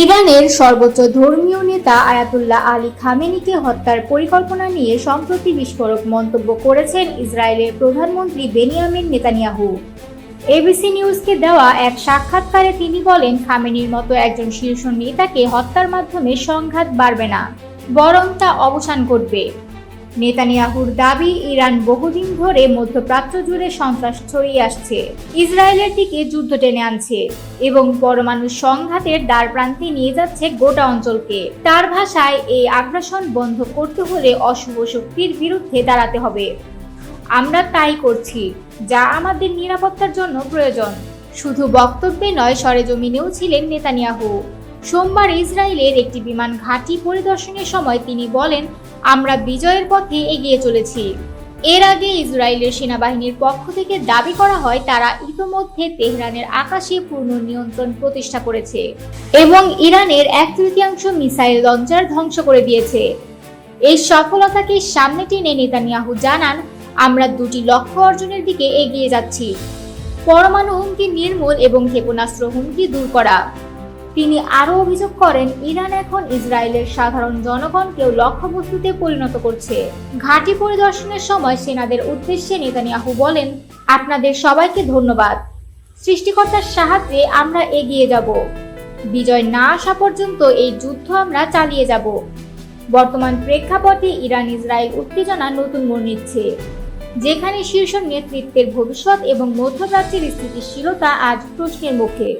ইরানের সর্বোচ্চ ধর্মীয় নেতা আয়াতুল্লাহ আলী খামেনিকে হত্যার পরিকল্পনা নিয়ে সম্প্রতি বিস্ফোরক মন্তব্য করেছেন ইসরায়েলের প্রধানমন্ত্রী বেনিয়ামিন নেতানিয়াহু। এবিসি নিউজকে দেওয়া এক সাক্ষাৎকারে তিনি বলেন, খামেনির মতো একজন শীর্ষ নেতাকে হত্যার মাধ্যমে সংঘাত বাড়বে না, বরং তা অবসান ঘটবে। নেতানিয়াহুর দাবি, ইরান বহুদিন ধরে মধ্যপ্রাচ্য জুড়ে সন্ত্রাস ছড়িয়ে আসছে। ইসরায়েলের দিকে যুদ্ধ টেনে আনছে এবং পরমাণু সংঘাতের দ্বার প্রান্তে নিয়ে যাচ্ছে গোটা অঞ্চলকে। তার ভাষায় এই আগ্রাসন বন্ধ করতে হলে অশুভ শক্তির বিরুদ্ধে দাঁড়াতে হবে। আমরা তাই করছি, যা আমাদের নিরাপত্তার জন্য প্রয়োজন। শুধু বক্তব্যে নয়, সরেজমিনেও ছিলেন নেতানিয়াহু। সোমবার ইসরায়েলের একটি বিমান ঘাঁটি পরিদর্শনের সময় তিনি বলেন আমরা বিজয়ের পথে এগিয়ে চলেছি। এর আগে ইসরায়েলের সেনাবাহিনীর পক্ষ থেকে দাবি করা হয়, তারা ইতোমধ্যে তেহরানের আকাশে পূর্ণ নিয়ন্ত্রণ প্রতিষ্ঠা করেছে এবং ইরানের এক তৃতীয়াংশ মিসাইল লঞ্চার ধ্বংস করে দিয়েছে। এই সফলতাকে সামনে টেনে নেতানিয়াহু জানান, আমরা দুটি লক্ষ্য অর্জনের দিকে এগিয়ে যাচ্ছি। পরমাণু হুমকি নির্মূল এবং ক্ষেপণাস্ত্র হুমকি দূর করা। তিনি আরও অভিযোগ করেন, ইরান এখন ইসরায়েলের সাধারণ জনগণকেও লক্ষ্যবস্তুতে পরিণত করছে। ঘাঁটি পরিদর্শনের সময় সেনাদের উদ্দেশ্যে নেতানিয়াহু বলেন, আপনাদের সবাইকে ধন্যবাদ। সৃষ্টিকর্তার সাহায্যে আমরা এগিয়ে যাব। বিজয় না আসা পর্যন্ত এই যুদ্ধ আমরা চালিয়ে যাব। বর্তমান প্রেক্ষাপটে ইরান ইসরায়েল উত্তেজনা নতুন মোড় নিচ্ছে। যেখানে শীর্ষ নেতৃত্বের ভবিষ্যৎ এবং মধ্যপ্রাচ্যের স্থিতিশীলতা আজ প্রশ্নের মুখে।